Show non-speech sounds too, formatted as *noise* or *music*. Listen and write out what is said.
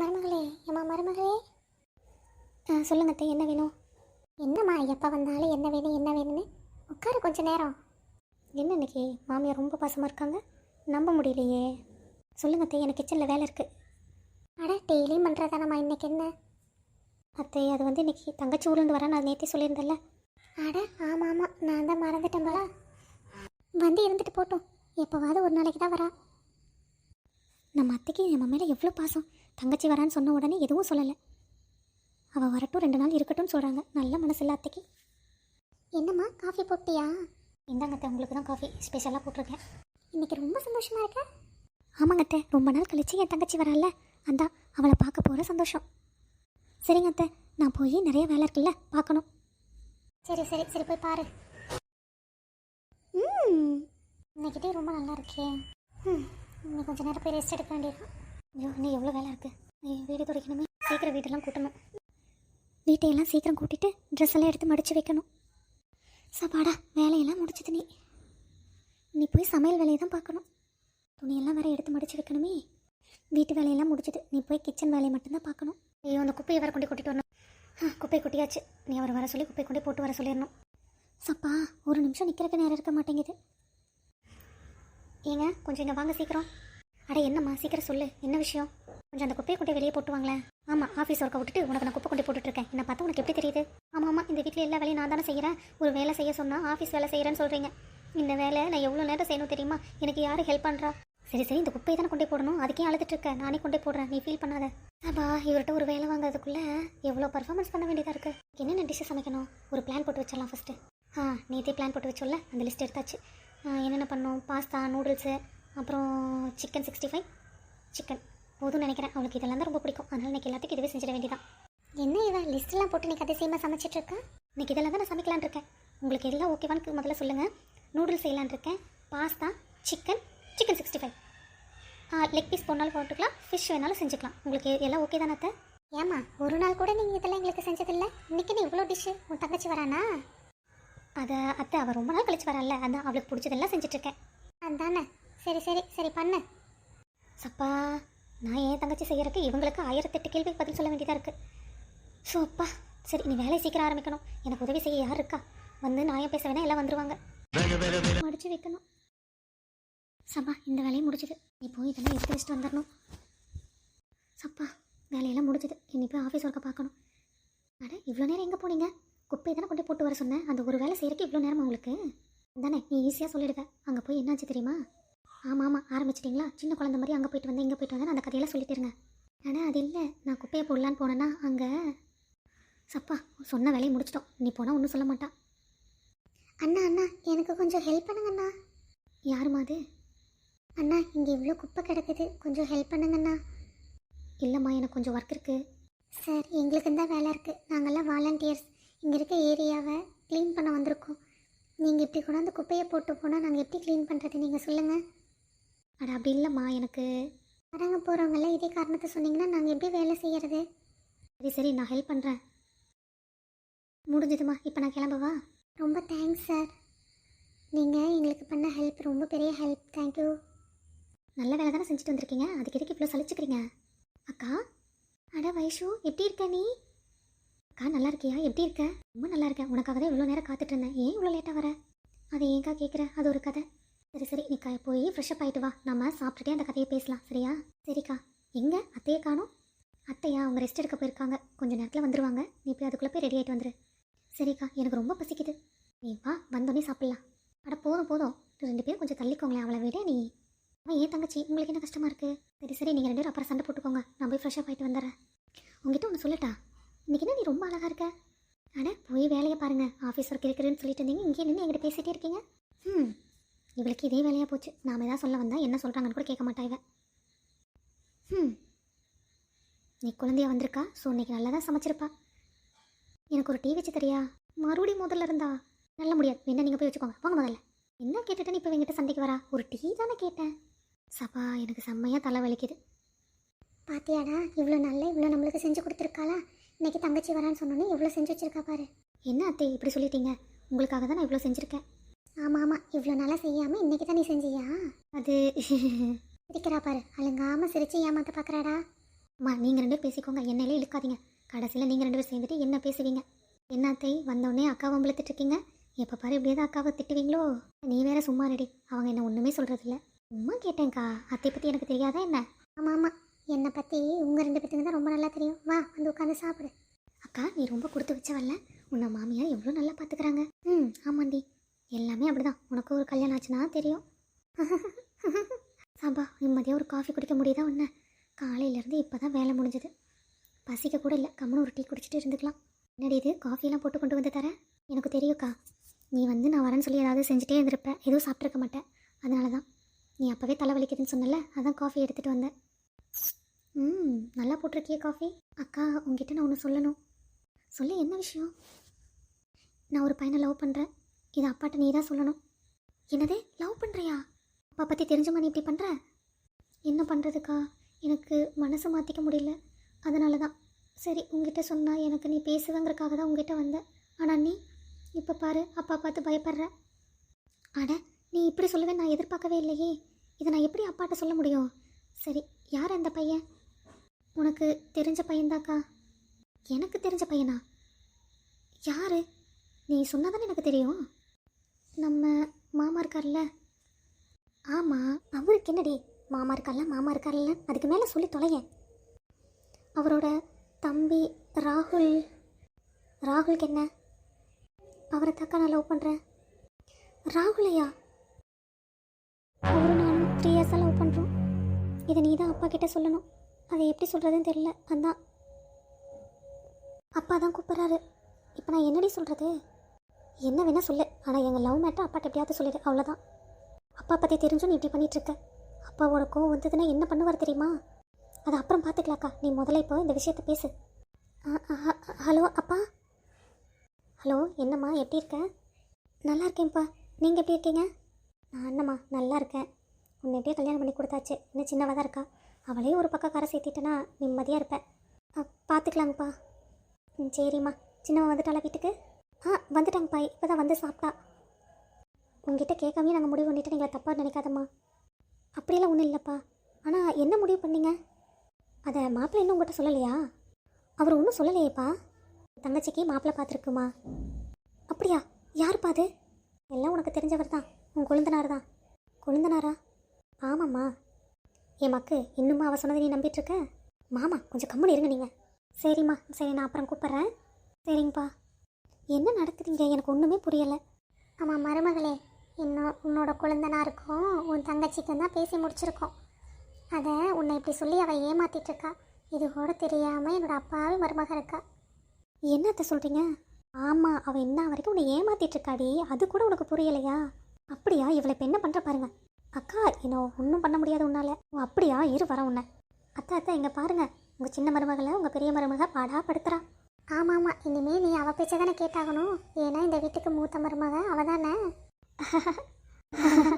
மருமகளே ஏம்மா மருமகளே? ஆ சொல்லுங்க அத்தை என்ன வேணும்? என்னம்மா எப்போ வந்தாலும் என்ன வேணும் என்ன வேணும்னு? உட்காரு கொஞ்ச நேரம். என்ன இன்னைக்கு? மாமியார் ரொம்ப பாசமாக இருக்காங்க. நம்ப முடியலையே. சொல்லுங்க அத்தை எனக்கு கிச்சனில் வேலை இருக்குது அட டெய்லியும் பண்ணுறதானம்மா இன்னைக்கு என்ன? அத்தை அது வந்து இன்னைக்கு தங்கச்சி ஊர்லேருந்து வரேன் நான் நேற்றே சொல்லியிருந்தேன்ல அட ஆமாம் ஆமாம் நான் தான் மறந்துட்டேன்பா வந்து இருந்துட்டு போட்டோம். எப்போவாவது ஒரு நாளைக்கு தான் வரா. நம்ம அத்தைக்கு நம்ம மேலே எவ்வளோ பாசம். தங்கச்சி வரான்னு சொன்ன உடனே எதுவும் சொல்லலை. அவள் வரட்டும் ரெண்டு நாள் இருக்கட்டும் சொல்கிறாங்க நல்ல மனசில்ல அத்தைக்கு. என்னம்மா காஃபி போட்டியா? இந்தாங்க அத்தை உங்களுக்கு தான் காஃபி ஸ்பெஷலாக போட்டிருக்கேன். இன்னைக்கு ரொம்ப சந்தோஷமா இருக்க? ஆமாங்க அத்தை ரொம்ப நாள் கழிச்சு என் தங்கச்சி வரல அந்தா அவளை பார்க்க போகிற சந்தோஷம். சரிங்க அத்தை நான் போய் நிறைய வேலை இருக்குல்ல பார்க்கணும். சரி சரி சரி போய் பாரு. ம் இன்னைக்கிட்டே ரொம்ப நல்லா இருக்கே. ம் இன்னும் கொஞ்சம் நேரம் போய் ரெஸ்ட் எடுக்க வேண்டியது ஐயோ இன்னும் எவ்வளோ வேலை இருக்குது நீ வீடு துடைக்கணுமே. சீக்கிரம் வீட்டெல்லாம் கூட்டணும். வீட்டையெல்லாம் சீக்கிரம் கூட்டிட்டு ட்ரெஸ் எல்லாம் எடுத்து மடித்து வைக்கணும். சாப்பாடா வேலையெல்லாம் முடிச்சது நீ. நீ போய் சமையல் வேலையை தான் பார்க்கணும். துணியெல்லாம் வேற எடுத்து மடித்து வைக்கணுமே. வீட்டு வேலையெல்லாம் முடிச்சது நீ போய் கிச்சன் வேலையை மட்டும்தான் பார்க்கணும். ஐயோ அந்த குப்பையை வேற கொண்டு கொட்டிட்டு வரணும். ஆ, குப்பை கொட்டியாச்சு. நீ அவர் வர சொல்லி குப்பையை கொண்டு போட்டு வர சொல்லிடணும். சப்பா ஒரு நிமிஷம் நிற்கிறக்கு நேரம் இருக்க மாட்டேங்குது. ஏங்க கொஞ்சம் இங்கே வாங்க சீக்கிரம். அட என்னம்மா சீக்கிரம் சொல்லு. என்ன விஷயம்? கொஞ்சம் அந்த குப்பையை கொண்டு வெளியே போட்டுவாங்களேன் ஆமாம் ஆஃபீஸ் ஒர்க்கை விட்டுட்டு உனக்கு நான் குப்பை கொண்டு போட்டுட்ருக்கேன். என்ன பார்த்தா உனக்கு எப்படி தெரியுது? ஆமாம் ஆமாம் இந்த வீட்டில் எல்லா வேலையும் நான் தானே செய்கிறேன் ஒரு வேலை செய்ய சொன்னால் ஆஃபீஸ் வேலை செய்கிறேன்னு சொல்கிறீங்க இந்த வேலை நான் எவ்வளோ நேரம் செய்யணும் தெரியுமா? எனக்கு யார் ஹெல்ப் பண்ணுறா சரி சரி இந்த குப்பையை தானே கொண்டே போடணும். அதுக்கே அழுதுட்டு இருக்க. நானே கொண்டே போடுறேன். நீ ஃபீல் பண்ணாத. அப்பா இவர்கிட்ட ஒரு வேலை வாங்குறதுக்குள்ளே எவ்வளோ பர்ஃபார்மன்ஸ் பண்ண வேண்டியதாக இருக்குது என்னென்ன டிஷ்ஷை சமைக்கணும்? ஒரு பிளான் போட்டு வச்சிடலாம் ஃபஸ்ட்டு ஆ நேற்றே பிளான் போட்டு வச்சோல்ல அந்த லிஸ்ட் எடுத்தாச்சு. என்னென்ன பண்ணோம் பாஸ்தா நூடுல்ஸு அப்புறம் சிக்கன் சிக்ஸ்டி ஃபைவ் சிக்கன் போதும்னு நினைக்கிறேன். அவளுக்கு இதெல்லாம் தான் ரொம்ப பிடிக்கும். அதனால் இன்னைக்கு எல்லாத்துக்கும் இதுவே செஞ்சிட வேண்டியதான் என்ன இவன் லிஸ்ட்லாம் போட்டு நீ அதிசயமாக சமைச்சிட்டு இருக்க? இன்னைக்கு இதெல்லாம் தான் நான் சமைக்கலான்னு இருக்கேன். உங்களுக்கு எல்லாம் ஓகேவான்னு முதல்ல சொல்லுங்கள் நூடுல்ஸ் செய்யலான்னு இருக்கேன். Pasta chicken chicken sixty five leg piece போனாலும் போட்டுக்கலாம். ஃபிஷ் வேணாலும் செஞ்சுக்கலாம். உங்களுக்கு எல்லாம் ஓகே தானே அத்தை? ஏமா ஒரு நாள் கூட நீங்கள் இதெல்லாம் எங்களுக்கு செஞ்சதில்ல. இன்னைக்கு நீ இவ்வளோ டிஷ்ஷு உன் தங்கச்சி வரானா? அதை அத்தை அவள் ரொம்ப நாள் கழிச்சு வரல அதான் அவளுக்கு பிடிச்சதெல்லாம் செஞ்சுட்ருக்கேன் அதானே. சரி சரி சரி பண்ணு. சப்பா நான் என் தங்கச்சி செய்யறதுக்கு இவங்களுக்கு ஆயிரத்தெட்டு கேள்விக்கு பதில் சொல்ல வேண்டியதாக இருக்குது ஸோ அப்பா சரி நீ வேலையை சீக்கிரம் ஆரம்பிக்கணும். எனக்கு உதவி செய்ய யார் இருக்கா? வந்து நான் பேச வேணா எல்லாம் வந்துருவாங்க. முடிச்சு வைக்கணும். சப்பா இந்த வேலையும் முடிச்சுது நீ போய் இதெல்லாம் எடுத்து வச்சுட்டு வந்துடணும் சப்பா வேலையெல்லாம் முடிச்சுது இனி போய் ஆஃபீஸ் ஒர்க்கை பார்க்கணும். அட இவ்வளோ நேரம் எங்கே போனீங்க? குப்பையை தானே கொண்டு போட்டு வர சொன்னேன் அந்த ஒரு வேலை செய்கிறக்கு இவ்வளோ நேரமா உங்களுக்கு? தானே நீ ஈஸியாக சொல்லிடுவேன் அங்கே போய் என்னாச்சு தெரியுமா? ஆமாம் ஆமாம் ஆரம்பிச்சிட்டிங்களா? சின்ன குழந்த மாதிரி அங்கே போயிட்டு வந்தேன் இங்கே போயிட்டு வந்தேன் அந்த கதையெல்லாம் சொல்லிட்டு ஆனால் அது இல்லை. நான் குப்பையை போடலான்னு போனேன்னா அங்கே சப்பா சொன்ன வேலையை முடிச்சிட்டோம். நீ போனால் ஒன்றும் சொல்ல மாட்டா. அண்ணா அண்ணா எனக்கு கொஞ்சம் ஹெல்ப் பண்ணுங்க அண்ணா. யாருமா அது? அண்ணா இங்கே இவ்வளோ குப்பை கிடக்குது. கொஞ்சம் ஹெல்ப் பண்ணுங்கண்ணா இல்லைம்மா எனக்கு கொஞ்சம் ஒர்க் இருக்குது சார் எங்களுக்கு தான் வேலை இருக்குது நாங்கள்லாம் வாலண்டியர்ஸ் இங்கே இருக்க ஏரியாவை க்ளீன் பண்ண வந்திருக்கோம். நீங்கள் இப்படி கொண்டாந்து குப்பையை போட்டு போனால் நாங்கள் எப்படி க்ளீன் பண்ணுறது நீங்கள் சொல்லுங்கள் அட அப்படி இல்லைம்மா எனக்கு வராங்க போகிறவங்கெல்லாம் இதே காரணத்தை சொன்னீங்கன்னா நாங்கள் எப்படி வேலை செய்கிறது சரி சரி நான் ஹெல்ப் பண்ணுறேன் முடிஞ்சதுமா இப்போ நான் கிளம்பவா ரொம்ப தேங்க்ஸ் சார் நீங்கள் எங்களுக்கு பண்ண ஹெல்ப் ரொம்ப பெரிய ஹெல்ப் தேங்க்யூ நல்ல வேலை தானே செஞ்சுட்டு வந்திருக்கீங்க. அதுக்கு எதுக்கு இவ்வளோ சலிச்சுக்கிறீங்க? அக்கா அட வைஷு எப்படி இருக்க நீ? அக்கா நல்லா இருக்கியா? எப்படி இருக்க? ரொம்ப நல்லா இருக்கேன். உனக்காக தான் இவ்வளோ நேரம் காத்துட்டு இருந்தேன். ஏன் இவ்வளோ லேட்டாக வர? அதை ஏன்க்கா கேட்குற அது ஒரு கதை. சரி சரி நீ போய் ஃப்ரெஷ்அப் ஆகிட்டு வா. நம்ம சாப்பிட்டுட்டே அந்த கதையை பேசலாம் சரியா? சரிக்கா. எங்கே? அத்தையை காணும்? அத்தையா அவங்க ரெஸ்ட் எடுக்க போயிருக்காங்க. கொஞ்சம் நேரத்தில் வந்துருவாங்க. நீ போய் அதுக்குள்ளே போய் ரெடி ஆகிட்டு வந்துரு. சரிக்கா எனக்கு ரொம்ப பசிக்குது. நீ வா வந்தோடனே சாப்பிட்லாம். அட போதும் போதும். ரெண்டு பேரும் கொஞ்சம் தள்ளிக்கோங்களேன் அவளை விட நீ. அவன் ஏன் தங்கச்சி? உங்களுக்கு என்ன கஷ்டமாக இருக்குது சரி சரி நீங்கள் ரெண்டு பேரும் அப்புறம் சண்டை போட்டுக்கோங்க. நான் போய் ஃப்ரெஷ்அப் ஆகிட்டு வந்துடுறேன். உங்ககிட்ட ஒன்று சொல்லட்டா? இன்றைக்கி என்ன நீ ரொம்ப அழகாக இருக்க? அட போய் வேலையை பாருங்க. ஆஃபீஸ் ஒர்க் இருக்குதுன்னு சொல்லிட்டு இருந்தீங்க. இங்கே நின்று என்கிட்ட பேசிகிட்டே இருக்கீங்க. ம் இவளுக்கு இதே வேலையாக போச்சு. நாம ஏதாவது சொல்ல வந்தால் என்ன சொல்கிறாங்கன்னு கூட கேட்க மாட்டா ம் நீ குழந்தையா வந்திருக்கா? ஸோ இன்னைக்கு நல்லா தான் சமைச்சிருப்பா. எனக்கு ஒரு டீ வச்சு தரியா? மறுபடியும் முதல்ல இருந்தா? நல்ல முடியாது. என்ன நீங்கள் போய் வச்சுக்கோங்க. வாங்க முதல்ல. என்ன கேட்டுட்டு இப்போ என்கிட்ட சண்டைக்கு வரா? ஒரு டீ தானே கேட்டேன். சபா எனக்கு செம்மையாக தலை வலிக்குது. பாத்தியாடா இவ்வளோ நல்ல இவ்வளோ நம்மளுக்கு செஞ்சு கொடுத்துருக்காளா? இன்னைக்கு தங்கச்சி வரான்னு சொன்னோன்னே எவ்வளோ செஞ்சு வச்சிருக்கா பாரு. என்ன அத்தை இப்படி சொல்லிட்டீங்க? உங்களுக்காக தான் நான் இவ்வளோ செஞ்சுருக்கேன். ஆமாம் ஆமாம் இவ்வளோ நாளாக செய்யாமல் இன்னைக்கு தான் நீ செஞ்சியா? அது *laughs* சிரிக்கிறா பாரு அழுங்காமல் சிரிச்சு ஏமாத்த பார்க்குறாடா அம்மா நீங்கள் ரெண்டு பேரும் பேசிக்கோங்க என்னையிலே இழுக்காதீங்க. கடைசியில் நீங்கள் ரெண்டு பேரும் சேர்ந்துட்டு என்ன பேசுவீங்க? என்னத்தை வந்தோடனே அக்காவை திட்டிருக்கீங்க எப்போ பாரு இப்படியே தான் அக்காவை திட்டுவீங்களோ? நீ வேற சும்மா ரெடி அவங்க என்ன ஒன்றுமே சொல்கிறதில்ல சும்மா கேட்டேன்க்கா அத்தை பற்றி எனக்கு தெரியாதா என்ன? ஆமாம் ஆமாம் என்னை பற்றி உங்கள் ரெண்டு பேத்துக்கு தான் ரொம்ப நல்லா தெரியும். வா வந்து உட்காந்து சாப்பிடு. அக்கா நீ ரொம்ப கொடுத்து வச்சவல்ல. உன்னை மாமியார் எவ்வளோ நல்லா பார்த்துக்கிறாங்க ம் ஆமாண்டி. எல்லாமே அப்படிதான். உனக்கு ஒரு கல்யாணம் ஆச்சுன்னா தெரியும். சாபா நிம்மதியாக ஒரு காஃபி குடிக்க முடியுதா ஒன்று காலையிலேருந்து இப்போ தான் வேலை முடிஞ்சது. பசிக்க கூட இல்லை. கம்முன்னு ஒரு டீ குடிச்சிட்டு இருந்துக்கலாம். என்னடி இது? காஃபியெல்லாம் போட்டு கொண்டு வந்து தரேன் எனக்கு தெரியும்க்கா. நீ வந்து நான் வரேன்னு சொல்லி ஏதாவது செஞ்சுட்டே இருந்திருப்பேன் எதுவும் சாப்பிட்ருக்க மாட்டேன். அதனால தான் நீ அப்போவே தலைவலிக்குதுன்னு சொன்னல அதான் காஃபி எடுத்துகிட்டு வந்தேன். ம் நல்லா போட்டிருக்கிய காஃபி அக்கா உங்ககிட்ட நான் ஒன்று சொல்லணும். சொல்லு என்ன விஷயம்? நான் ஒரு பையனை லவ் பண்ணுறேன் இது அப்பாட்ட நீ தான் சொல்லணும். என்னதே லவ் பண்ணுறியா அப்பா பற்றி தெரிஞ்சுமா நீ இப்படி பண்ணுற என்ன பண்ணுறதுக்கா எனக்கு மனசை மாற்றிக்க முடியல. அதனால தான் சரி உங்ககிட்ட சொன்னால் எனக்கு நீ பேசுவேங்கிறக்காக தான் உங்ககிட்ட வந்தேன் ஆனால் நீ இப்போ பாரு அப்பா பார்த்து பயப்படுற. அட நீ இப்படி சொல்லுவேன் நான் எதிர்பார்க்கவே இல்லையே. இதை நான் எப்படி அப்பாட்ட சொல்ல முடியும்? சரி யார் அந்த பையன்? உனக்கு தெரிஞ்ச பையன்தாக்கா? எனக்கு தெரிஞ்ச பையனா? யாரு? நீ சொன்னாதானே எனக்கு தெரியும்? நம்ம மாமா இருக்கார்ல? ஆமாம் அவருக்கு என்னடி? மாமா இருக்கார்ல மாமா இருக்கார்ல அதுக்கு மேலே சொல்லி தொலைய அவரோட தம்பி ராகுல். ராகுலுக்கு என்ன? அவரை தக்கா நான் லவ் பண்ணுறேன் ராகுலையா? அவரும் நானும் த்ரீ இயர்ஸாக லவ் பண்ணுறோம் இதை நீ தான் அப்பா கிட்டே சொல்லணும். அதை எப்படி சொல்கிறதுன்னு தெரியல. அதான். அப்பா தான் கூப்பிட்றாரு. இப்போ நான் என்னடி சொல்கிறது என்ன வேணால் சொல்லு. ஆனால் எங்கள் லவ் மேட்டர் அப்பாட்ட எப்படியாவது சொல்லிடு. அவ்வளோதான் அப்பா பற்றி தெரிஞ்சும் நீ இப்படி பண்ணிட்டு இருக்க. அப்பாவோட கோவம் வந்ததுன்னா என்ன பண்ணுவார் தெரியுமா? அது அப்புறம் பார்த்துக்கலாக்கா நீ முதல்ல இப்போ இந்த விஷயத்த பேசு. ஹலோ அப்பா? ஹலோ என்னம்மா எப்படி இருக்க? நல்லா இருக்கேன்ப்பா. நீங்கள் எப்படி இருக்கீங்க? நான் என்னம்மா நல்லா இருக்கேன். உன்னை எப்படியே கல்யாணம் பண்ணி கொடுத்தாச்சு. இன்னும் சின்னவ தான் இருக்கா? அவளையும் ஒரு பக்கம் கரை சேர்த்திட்டேன்னா நிம்மதியாக இருப்பேன். பார்த்துக்கலாங்கப்பா ம் சரிம்மா. சின்னவன் வந்துட்டாளா வீட்டுக்கு? ஆ வந்துட்டாங்கப்பா இப்போ தான் வந்து சாப்பிட்டா. உங்ககிட்ட கேட்காமே நாங்கள் முடிவு பண்ணிட்டு நீங்கள் தப்பாக நினைக்காதம்மா. அப்படியெல்லாம் ஒன்றும் இல்லைப்பா. ஆனால் என்ன முடிவு பண்ணீங்க? அதை மாப்பிள்ளை இன்னும் உங்கள்கிட்ட சொல்லலையா? அவர் ஒன்றும் சொல்லலையேப்பா. தங்கச்சிக்கு மாப்பிள்ளை பார்த்துருக்குமா? அப்படியா? யாருப்பா அது? எல்லாம் உனக்கு தெரிஞ்சவர் தான். உன் கொழுந்தனார் தான். கொழுந்தனாரா? ஆமாம்மா. என் மக்கு இன்னுமா அவ சொன்னதை நீ நம்பிட்டுருக்க மாமா கொஞ்சம் கம்முன்னு இருங்க நீங்கள் சரிம்மா. சரி நான் அப்புறம் கூப்பிட்றேன். சரிங்கப்பா. என்ன நடத்துறீங்க எனக்கு ஒன்றுமே புரியலை. ஆமாம் மருமகளே இன்னும் உன்னோட குழந்தனாருக்கும் உன் தங்கச்சிக்கும் தான் பேசி முடிச்சிருக்கோம். அதை உன்னை இப்படி சொல்லி அவள் ஏமாத்திட்டுருக்கா. இது கூட தெரியாமல் என்னோடய அப்பாவே மருமக இருக்கா. என்னத்த சொல்கிறீங்க ஆமாம் அவள் என்ன வரைக்கும் உன்னை ஏமாத்திட்டுருக்காடி. அது கூட உனக்கு புரியலையா? அப்படியா? இவளை இப்போ என்ன பண்ணுற பாருங்க. அக்கா என்ன ஒன்றும் பண்ண முடியாது உன்னால். ஓ அப்படியா? இரு வர உன்னை. அத்தா அத்தா இங்கே பாருங்க. உங்கள் சின்ன மருமகளை உங்கள் பெரிய மருமக பாடா படுத்துறா. ஆமாம் ஆமாம் இனிமேல் நீ அவள் பேச்சை தானே கேட்டாகணும். ஏன்னா இந்த வீட்டுக்கு மூத்த மருமக அவள் தானே *laughs*